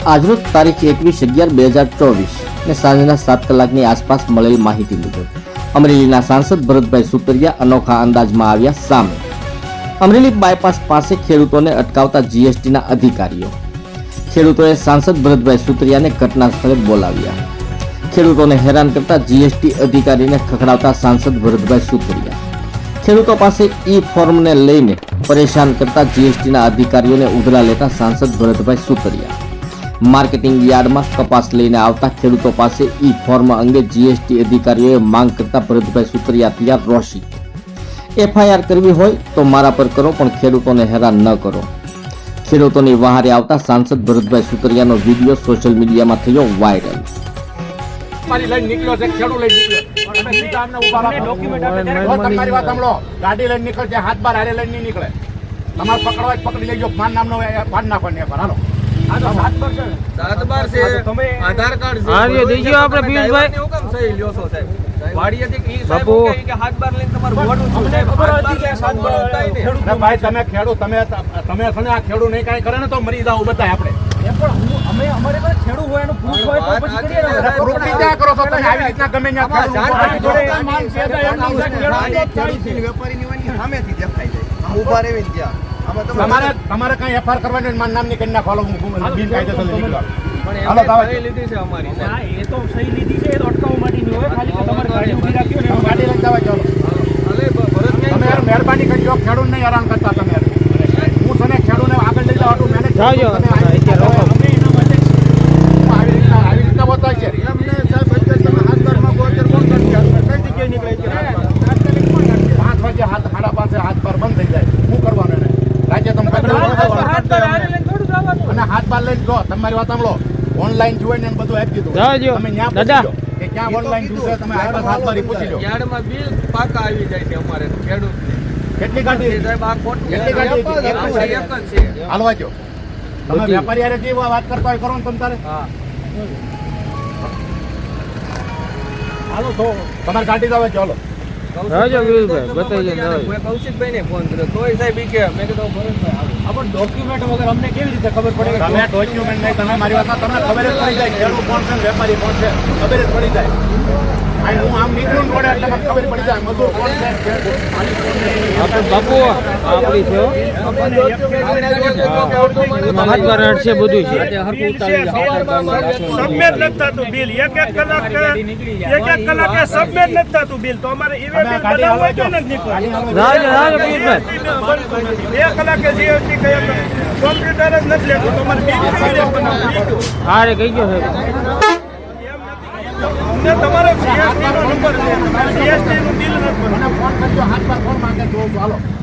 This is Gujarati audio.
આજરોજ તારીખ એકવીસ અગિયાર બે હજાર ચોવીસ ને સાંજના સાત કલાકની આસપાસ મળેલ માહિતી મુજબ અમરેલીના સાંસદ ભરતભાઈ સુતરિયા અનોખા અંદાજમાં આવ્યા સામે. અમરેલી બાયપાસ પાસે ખેડૂતોને અટકાવતા જીએસટીના અધિકારીઓ. ખેડૂતોએ સાંસદ ભરતભાઈ સુતરિયાને ઘટના સ્થળે બોલાવ્યા. ખેડૂતોને હેરાન કરતા જીએસટી અધિકારીને ખખડાવતા સાંસદ ભરતભાઈ સુતરિયા ખેડૂતો પાસે ઈ ફોર્મને લઈને પરેશાન કરતા જીએસટીના અધિકારીઓને ઉધરા લેતા સાંસદ ભરતભાઈ સુતરિયા માર્કેટિંગ યાર્ડમાં કપાસ લઈને આવતા ખેડૂતો પાસે ઈ ફોર્મ અંગે જીએસટી અધિકારીઓએ માંગ કરતા ભરતભાઈ સુતરિયા તૈયાર રોશી એફઆઈઆર કરવી હોય તો મારા પર કરો પણ ખેડૂતોને હેરાન ન કરો. ખેડૂતોની વહારે આવતા સાંસદ ભરતભાઈ સુતરિયાનો વીડિયો સોશિયલ મીડિયામાં થયો વાયરલ. મારી લઈને નીકળ્યો છે ખેડૂત લઈને નીકળ્યો તમે સીધા અમને ઊભા રાખો. ડોક્યુમેન્ટ તમારી વાત સાંભળો. ગાડી લઈને નીકળશે હાથ બાર હારે લઈને નહીં નીકળે. તમારે પકડવા પકડી લેજો માન નામનો એ નાખો ને હાલો. સાત બાર છે. આધાર કાર્ડ છે. હા, દેજો આપણે પિયુષભાઈ. હું સહી લ્યો છો સાહેબ? વાડીએથી ઈ સાહેબ કે હાથ બાર લઈને તમારે ભોળું છું સાહેબ. હાથ બાર લઈને સાહેબ થાય ને. ભાઈ તમે ખેડૂત તમે તમે છે આ ખેડૂત નહીં કાંઈ કરે ને તો મરી જાવ બધાય આપણે. પ્રૂફ કરો તમે? આવી રીતના ગમે ત્યાં સામેથી દેખાય જાય તમારે તમારે કઈ એફઆર કરવાની મારા નામની કરી નાખો હું બિનકાયદેસર નીકળ્યો હાલો, સહી લીધી છે અમારી એ તો સહી લીધી છે એ તો અટકાવવા માટેની હોય ખાલી તમારે ગાડી ઊભી રાખી હોય ને ગાડી લઈને જવા ચાલો. ભલે તમે યાર મહેરબાની કરજો ખેડૂત ને હેરાન કરતા તમે. હું છે ને આગળ લઈ મેનેજ. આવી રીતના માટે આવી રીતના બતાય છે એમને સાહેબ અત્યારે તમે હાથ બારમાં ગોચર કોણ કરશે? કઈ જગ્યાએ નીકળે છે હાથ બાર? પાંચ વાગે હાથ સાડા પાંચે હાથ બાર બંધ થઈ જાય શું કરવાનું એને રાજ્ય તમે હાથ. અને હાથ બાર લઈને જો તમારી વાત સાંભળો. ઓનલાઈન જોઈને ને બધું આપી દીધું. તમે ત્યાં દાદા. કે ક્યાં ઓનલાઈન જોશે તમે હાથ હાથ મારી પૂછી લો. યાર્ડમાં બિલ પાકા આવી જાય છે અમારે ખેડૂત કેટલી ગાડી સાહેબ આ ખોટું કેટલી ગાડી એક જ છે, એક જ છે. હાલવા જો તમે. વેપારી હારે જે વાત કરતા હોય કરો ને તમે તારે. હા. હાલો તો તમારી ગાડી જ આવે ચાલો રાજો પિયુષભાઈ, બતાવી દો, મેં કૌશિકભાઈને ફોન કર્યો. તોય સાહેબ ઈ કે મેં કીધું ભરતભાઈ ડોક્યુમેન્ટ વગર અમને કેવી રીતે ખબર પડે? તમે ડોક્યુમેન્ટ નહીં તમે મારી વાત તમને ખબર જ પડી જાય. ખેડૂત કોણ છે વેપારી કોણ છે ખબર જ પડી જાય. હું આમ નીકળું એટલે મને ખબર પડી જાય મજૂર કોણ છે બાપુ આપણી છે બધું છે. સબમિટ નથી થતું બિલ. એક એક કલાક એક એક કલાકે સબમિટ નથી થતું બિલ. તો અમારે બિલ બનાવવું હોય તો નથી નીકળતું. રાજો રાજો પિયુષભાઈ બે કલાકે જીએસટી કયા કોમ્પ્યુટર જ નથી લેતું. તમારે અમારે બિલ રીતે બનાવવું? હારે કહી ગયો સાહેબ અમને તમારો જીએસટી નો નંબર છે. જીએસટી નું બિલ નથી મને ફોન કરજો હાથ પર ફોન માંગે તો છું.